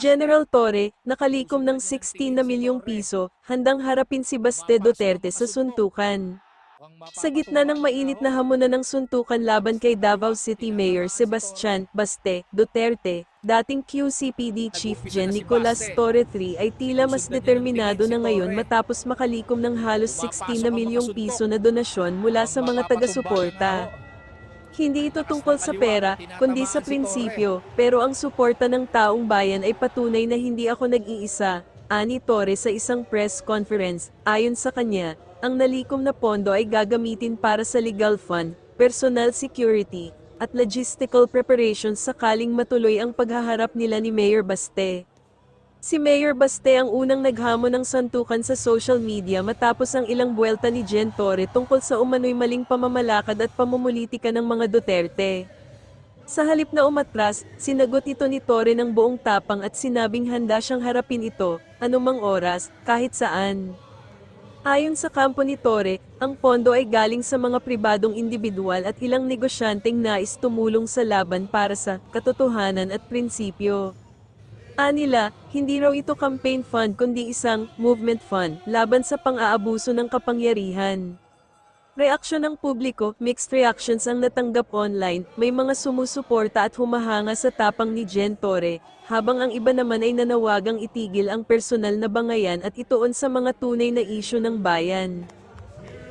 General Torre, nakalikom ng 16 na milyong piso, handang harapin si Baste Duterte sa suntukan. Sa gitna ng mainit na hamunan ng suntukan laban kay Davao City Mayor Sebastian Baste Duterte, dating QCPD Chief Gen Nicolas Torre III ay tila mas determinado na ngayon matapos makalikom ng halos 16 na milyong piso na donasyon mula sa mga taga-suporta. Hindi ito tungkol sa pera, kundi sa prinsipyo, pero ang suporta ng taong bayan ay patunay na hindi ako nag-iisa, ani Torre sa isang press conference, ayon sa kanya, ang nalikom na pondo ay gagamitin para sa legal fund, personal security, at logistical preparations sakaling matuloy ang paghaharap nila ni Mayor Baste. Si Mayor Baste ang unang naghamon ng santukan sa social media matapos ang ilang buwelta ni Jen Torre tungkol sa umano'y maling pamamalakad at pamumulitika ng mga Duterte. Sa halip na umatras, sinagot ito ni Torre ng buong tapang at sinabing handa siyang harapin ito, anumang oras, kahit saan. Ayon sa kampo ni Torre, ang pondo ay galing sa mga pribadong individual at ilang negosyanteng nais tumulong sa laban para sa katotohanan at prinsipyo. Anila, hindi raw ito campaign fund kundi isang movement fund laban sa pang-aabuso ng kapangyarihan. Reaksyon ng publiko, mixed reactions ang natanggap online, may mga sumusuporta at humahanga sa tapang ni Jen Torre, habang ang iba naman ay nanawagang itigil ang personal na bangayan at ituon sa mga tunay na isyu ng bayan.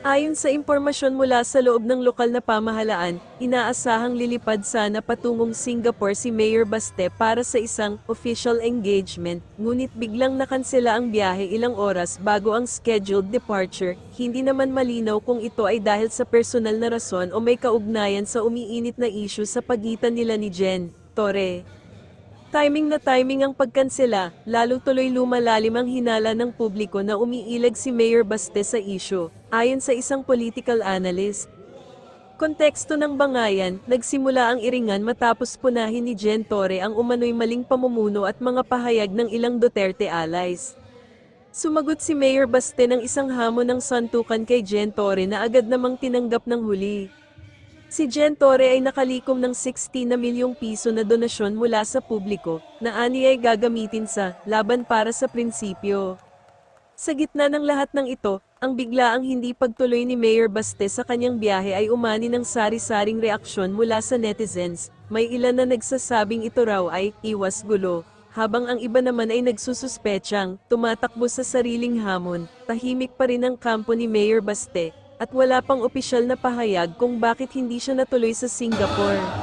Ayon sa impormasyon mula sa loob ng lokal na pamahalaan, inaasahang lilipad sana patungong Singapore si Mayor Baste para sa isang official engagement, ngunit biglang nakansela ang biyahe ilang oras bago ang scheduled departure, hindi naman malinaw kung ito ay dahil sa personal na rason o may kaugnayan sa umiinit na issue sa pagitan nila ni Jen, Torre. Timing na timing ang pagkansela, lalo tuloy lumalalim ang hinala ng publiko na umiilag si Mayor Baste sa issue, ayon sa isang political analyst. Konteksto ng bangayan, nagsimula ang iringan matapos punahin ni Jen Torre ang umano'y maling pamumuno at mga pahayag ng ilang Duterte allies. Sumagot si Mayor Baste ng isang hamon ng santukan kay Jen Torre na agad namang tinanggap ng huli. Si Jen Torre ay nakalikom ng 60 na milyong piso na donasyon mula sa publiko, na ani ay gagamitin sa laban para sa prinsipyo. Sa gitna ng lahat ng ito, ang biglaang hindi pagtuloy ni Mayor Baste sa kanyang biyahe ay umani ng sari-saring reaksyon mula sa netizens, may ilan na nagsasabing ito raw ay iwas gulo, habang ang iba naman ay nagsususpetsang tumatakbo sa sariling hamon, tahimik pa rin ang kampo ni Mayor Baste, at wala pang opisyal na pahayag kung bakit hindi siya natuloy sa Singapore.